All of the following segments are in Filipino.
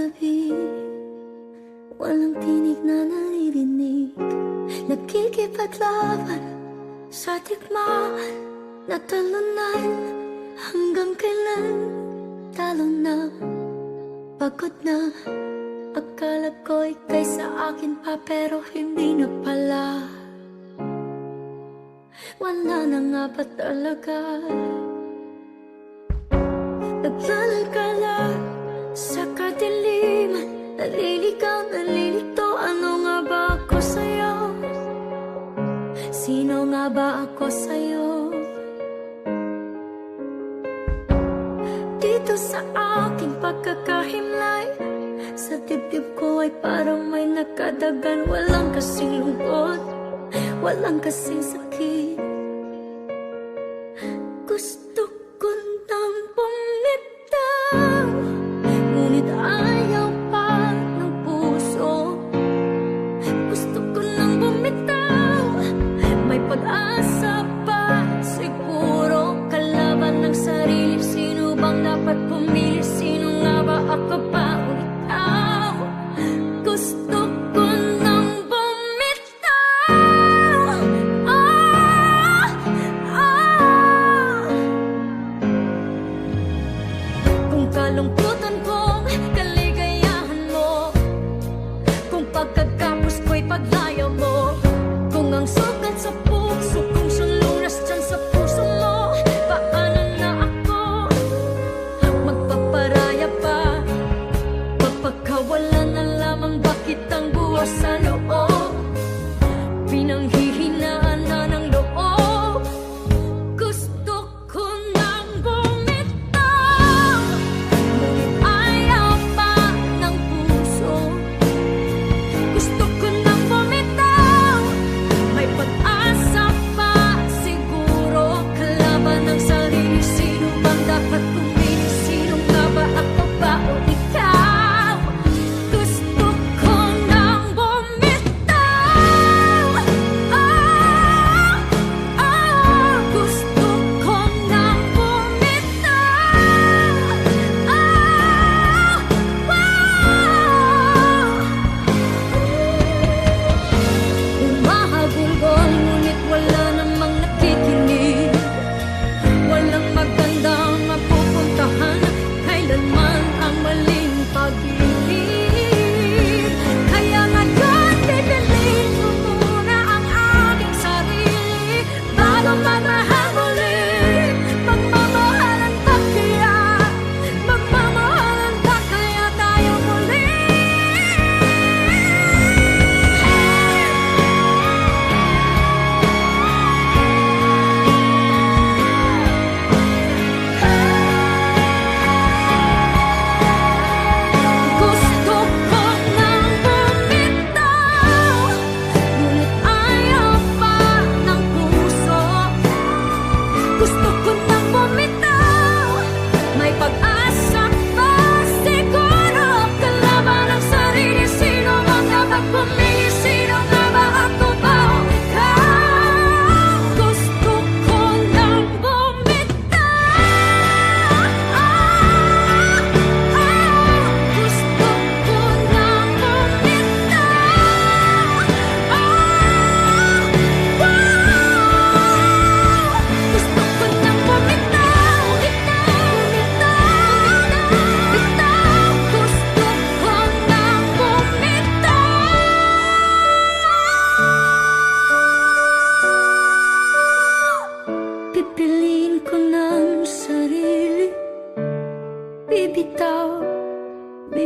gabi. Walang tinig na naririnig. Nakikipaglaban sa tikmaan Natalunan hanggang kailan Talo na, pagod na. Akala ko ikay sa akin pa pero hindi na pala. Wala na nga ba talaga? Naglalagala sa Naliligaw, nalilito, ano nga ba ako sa'yo? Sino nga ba ako sa'yo? Dito sa aking pagkakahimlay Sa dibdib ko ay parang may nakadagan Walang kasing lungkot Walang kasing sakit cosa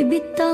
baby thought